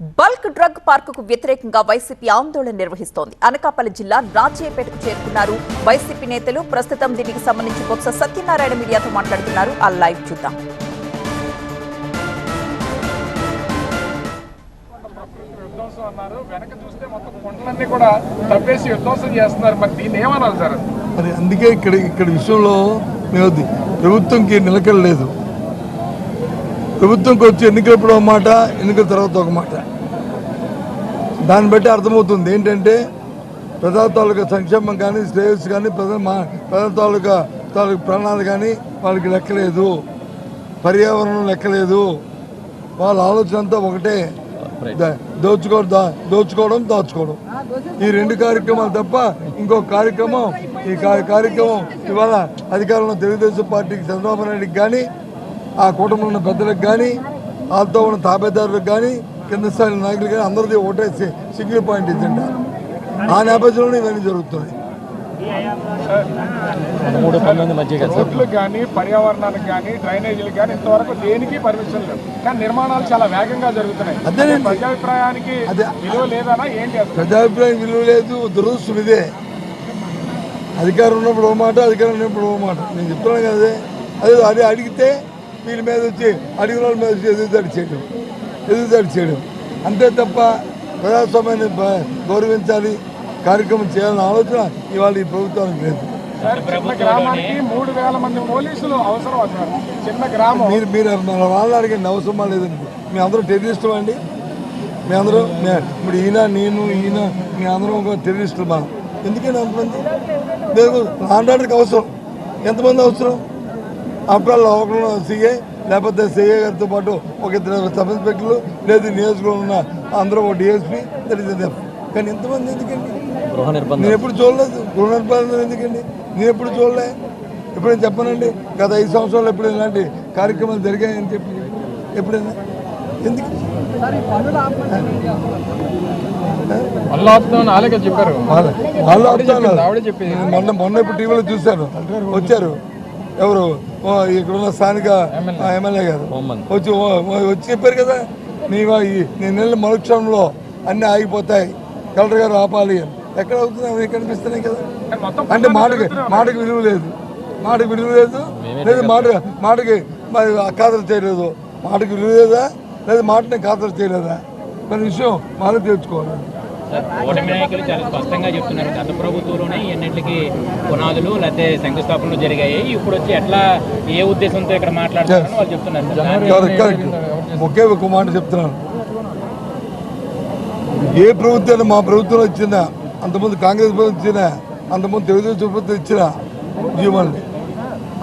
Bulk drug పార్కుకు వ్యతిరేకంగా YCP ఆందోళన నిర్వహిస్తోంది. అనకాపల్లి జిల్లా రాజయ్యపేటకు చేరుకున్నారు వైసీపీ నేతలు. ప్రస్తుతం దీనికి సంబంధించి బొత్స సత్యనారాయణ మీడియాతో మాట్లాడుతున్నారు. ఆ లైవ్ చూద్దాం. అన్నారు వెనక చూస్తే మొత్తం కొండలన్నీ కూడా తప్పేసి విధ్వంసం చేస్తున్నారు మరి దీన్ని ఏమనాలి సార్ మరి అందుకే ఇక్కడ ఇక్కడ విషయంలో ప్రభుత్వంకి నిలకడలేదు. ప్రభుత్వంకి వచ్చి ఎన్నికలప్పుడు ఒక మాట ఎన్నికల తర్వాత ఒక మాట. దాన్ని బట్టి అర్థమవుతుంది. ఏంటంటే ప్రజా తాలూకా సంక్షేమం కానీ శ్రేయస్సు కానీ ప్రజల మా ప్రజల తాలూకా తాలూకా ప్రాణాలు కానీ వాళ్ళకి లెక్కలేదు పర్యావరణం లెక్కలేదు వాళ్ళ ఆలోచన అంతా ఒకటే. దోచుకో దా- దోచుకోవడం దాచుకోవడం. ఈ రెండు కార్యక్రమాలు తప్ప ఇంకో కార్యక్రమం ఈ కార్యక్రమం ఇవాళ అధికారంలో తెలుగుదేశం పార్టీకి చంద్రబాబు నాయుడుకి కానీ ఆ కూటమిలో ఉన్న పెద్దలకు కానీ వాళ్ళతో ఉన్న తాబేదారులకు కానీ కింద స్థాయి నాయకులు కానీ అందరిది ఒకటే సింగిల్ పాయింట్ ఎజెండా ఆ నేపథ్యంలోనే ఇవన్నీ జరుగుతున్నాయి. మూడు పంతొమ్మిది మధ్య రోడ్లకు కానీ పర్యావరణానికి కానీ డ్రైనేజీలకు కానీ ఇంతవరకు దేనికి పర్మిషన్ లేవు. కానీ నిర్మాణాలు చాలా వేగంగా జరుగుతున్నాయి. అదేనండి. ప్రజాభిప్రాయానికి అదే. విలువ లేదనా ఏంటి అసలు ప్రజాభిప్రాయం విలువ లేదు దురదృష్టం ఇదే. అధికారం ఉన్నప్పుడు ఓ మాట అధికారం ఉన్నప్పుడు ఓ మాట. నేను చెప్తున్నాను కదా అదే అది అడిగితే వీళ్ళ మీద వచ్చి అడిగిన వాళ్ళ మీద వచ్చి ఎదురుదాడి చేయడం ఎదురుదాడి చేయడం అంతే తప్ప ప్రజాస్వామ్యాన్ని గౌరవించాలి కార్యక్రమం చేయాలన్న ఆలోచన ఇవాళ ఈ ప్రభుత్వానికి లేదు. మూడు వేల మంది పోలీసులు అవసరం చిన్న గ్రామం. మీరు మీరు మన వాళ్ళని అడిగండి అవసరమా లేదండి మీ అందరూ టెర్రరిస్టులు అండి. మీ అందరూ ఇప్పుడు ఈయన నేను ఈయన మీ అందరం ఒక టెర్రరిస్టులు మా ఎందుకని అంతమంది లేదు ఆండాడికి అవసరం. ఎంతమంది అవసరం? అప్పుడు ఒకరు సీఏ లేకపోతే సీఏ గారితో పాటు ఒక ఇద్దరు సబ్ ఇన్స్పెక్టర్లు లేదు నియోజకవర్గంలో ఉన్న అందరూ ఒక డిఎస్పీ కానీ ఎంతమంది ఎందుకండి? గృహ నిర్బంధం. నేను ఎప్పుడు చూడలేదు. గృహ నిర్బంధం ఎందుకండి? నేను ఎప్పుడు చూడలే. ఎప్పుడైనా చెప్పనండి? గత ఐదు సంవత్సరాలు ఎప్పుడు ఇలాంటి కార్యక్రమాలు జరిగాయని చెప్పి ఎప్పుడైనా? ఎందుకు? మొన్న మొన్న ఇప్పుడు టీవీలో చూశాను. వచ్చారు. ఎవరు? ఇక్కడ ఉన్న స్థానిక ఎమ్మెల్యే. గారు. వచ్చి వచ్చి చెప్పారు కదా ఈ- నేను నెల మరుక్షణంలో అన్నీ ఆగిపోతాయి. కలెక్టర్ గారు ఆపాలి అని. ఎక్కడ అవుతుంది అవి కనిపిస్తున్నాయి కదా? అంటే మాటకి మాటకి విలువ లేదు. మాటకి విలువ లేదు. లేదు మాట మాటకి మరి ఖాతరు చేయలేదు. మాటకి విలువ లేదా? లేదు మాటని ఖాతరు చేయలేదా? మన విషయం మనం తెలుసుకోవాలి ఓటమి నాయకులు చాలా స్పష్టంగా చెప్తున్నారు. గత ప్రభుత్వంలోనే ఎన్నింటికి పునాదులు లేకపోతే శంకుస్థాపనలు జరిగాయి. ఇప్పుడు వచ్చి ఎట్లా ఏ ఉద్దేశంతో ఇక్కడ మాట్లాడుతున్నారని వాళ్ళు చెప్తున్నారు. ఒకే ఒక మాట చెప్తున్నాను. ఏ ప్రభుత్వం మా ప్రభుత్వం ఇచ్చిన అంతకుముందు కాంగ్రెస్ ప్రభుత్వం ఇచ్చిన అంతకుముందు తెలుగుదేశం ప్రభుత్వం ఇచ్చిన జీవనాన్ని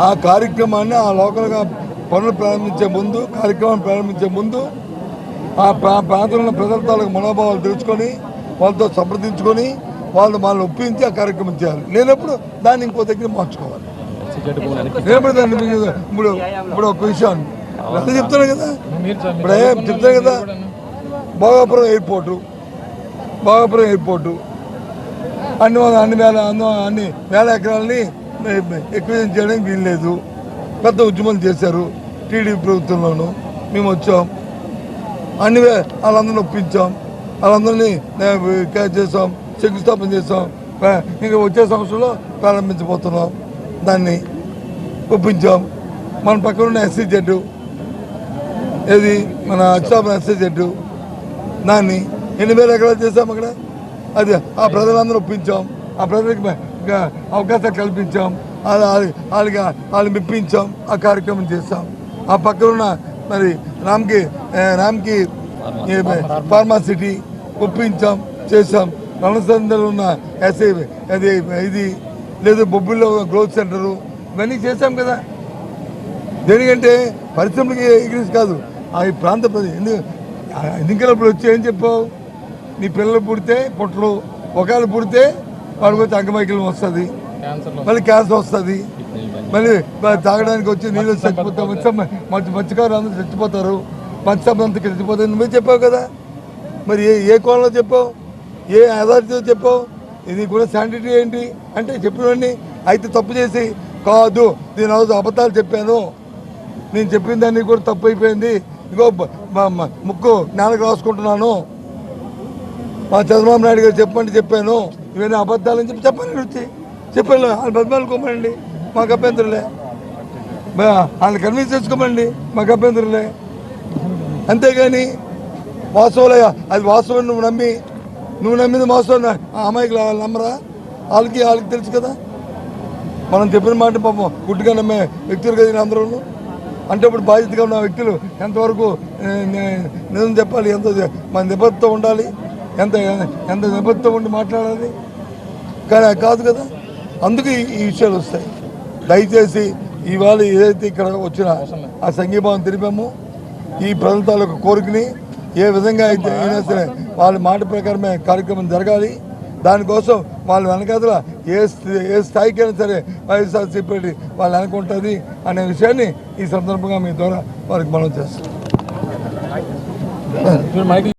ఆ కార్యక్రమాన్ని ఆ లోకల్గా పనులు ప్రారంభించే ముందు కార్యక్రమాన్ని ప్రారంభించే ముందు ఆ ప్రా ప్రాంతంలో ప్రజల తాలూకు మనోభావాలు తెలుసుకొని వాళ్ళతో సంప్రదించుకొని వాళ్ళు వాళ్ళని ఒప్పించి ఆ కార్యక్రమం చేయాలి. లేనప్పుడు దాన్ని ఇంకో దగ్గర మార్చుకోవాలి. చెట్టు నేను దాన్ని ఇప్పుడు ఇప్పుడు ఒక విషయం. అదే చెప్తాను కదా? ఇప్పుడు ఏం చెప్తాను కదా? భోగాపురం ఎయిర్పోర్టు. భోగాపురం ఎయిర్పోర్టు. అన్ని అన్ని వేల అన్ని అన్ని వేల ఎకరాలని ఎక్విజన్ చేయడానికి వీల్లేదు. పెద్ద ఉద్యమం చేశారు టీడీపీ ప్రభుత్వంలోనూ. మేము వచ్చాం. అన్ని వే- వాళ్ళందరినీ ఒప్పించాం. వాళ్ళందరినీ క్యాచ్ చేసాం శంకుస్థాపన చేసాం ఇంకా వచ్చే సంవత్సరంలో ప్రారంభించబోతున్నాం దాన్ని ఒప్పించాం మన పక్కన ఉన్న ఎస్సీ జడ్డు ఏది మన అచ్చాపన ఎస్సీ జడ్డు దాన్ని ఎన్ని వేల ఎకరాలు చేసాం అక్కడ అది ఆ ప్రజలందరూ ఒప్పించాం ఆ ప్రజలకు అవకాశాలు కల్పించాం వాళ్ళ- వాళ్ళ- వాళ్ళకి వాళ్ళు మెప్పించాం ఆ కార్యక్రమం చేస్తాం ఆ పక్కన ఉన్న మరి రామ్కి రామ్కి ఏ, ఫార్మాసిటీ ఒప్పించాం చేసాం రణసందలో ఉన్న ఎస్ఐ అది ఇది లేదు బొబ్బిల్లో గ్రోత్ సెంటరు ఇవన్నీ చేసాం కదా దేనికంటే పరిశ్రమలకి ఎగ్రీస్ కాదు ఆ ఈ ప్రాంత ఎందుకు ఎన్నికలప్పుడు వచ్చి ఏం చెప్పావు నీ పిల్లలు పుడితే పుట్టలు ఒకవేళ పుడితే వాడికి వచ్చి అంగమైకల్యం వస్తుంది మళ్ళీ క్యాన్సర్ వస్తుంది మళ్ళీ తాగడానికి వచ్చి నీళ్ళు చచ్చిపోతాం మంచి మత్స్యకారులు అందరూ చచ్చిపోతారు మత్స్యం అంతా చచ్చిపోతారు నువ్వే చెప్పావు కదా మరి ఏ ఏ కోణంలో చెప్పావు? ఏ అథారిటీతో చెప్పావు? ఇది కూడా శానిటరీ ఏంటి? అంటే చెప్పినవన్నీ అయితే తప్పు చేసి కాదు నేను రోజు అబద్ధాలు చెప్పాను. నేను చెప్పిన దాన్ని కూడా తప్పు అయిపోయింది. ఇంకో మా- ముక్కు నేలకు రాసుకుంటున్నాను. మా చంద్రబాబు నాయుడు గారు చెప్పండి చెప్పాను. ఇవన్నీ అబద్ధాలని చెప్పి చెప్పండి వచ్చి చెప్పాను వాళ్ళు బతిమాలుకోమండి మాకు అభ్యంతరులే. వాళ్ళని కన్విన్స్ చేసుకోమండి. మాకు అభ్యంతరులే. అంతేగాని వాస్తవులే అది వాస్తవం నువ్వు నమ్మి నువ్వు నమ్మింది వాస్తవం ఆ అమ్మాయికి వాళ్ళు నమ్మరా? వాళ్ళకి వాళ్ళకి తెలుసు కదా? మనం చెప్పిన మాట పాపం గుడ్డుగా నమ్మే వ్యక్తులు కదా అందరూ అంటే ఇప్పుడు బాధ్యతగా ఉన్న వ్యక్తులు ఎంతవరకు నిజం చెప్పాలి? ఎంత మన నిబద్ధత ఉండాలి? ఎంత ఎంత నిబద్ధత ఉండి మాట్లాడాలి? కానీ అది కాదు కదా. అందుకు ఈ- విషయాలు వస్తాయి. దయచేసి ఇవాళ ఏదైతే ఇక్కడ వచ్చిన ఆ సంఘీభావం తెలిపామో ఈ ప్రజల కోరికని ఏ విధంగా అయితే అయినా సరే వాళ్ళ మాట ప్రకారమే కార్యక్రమం జరగాలి. దానికోసం వాళ్ళ వెనకాతల ఏ ఏ ఏ స్థాయికైనా సరే వైఎస్ఆర్సీపీ వాళ్ళు అనుకుంటుంది అనే విషయాన్ని ఈ సందర్భంగా మీ ద్వారా వారికి మనం చేస్తాం.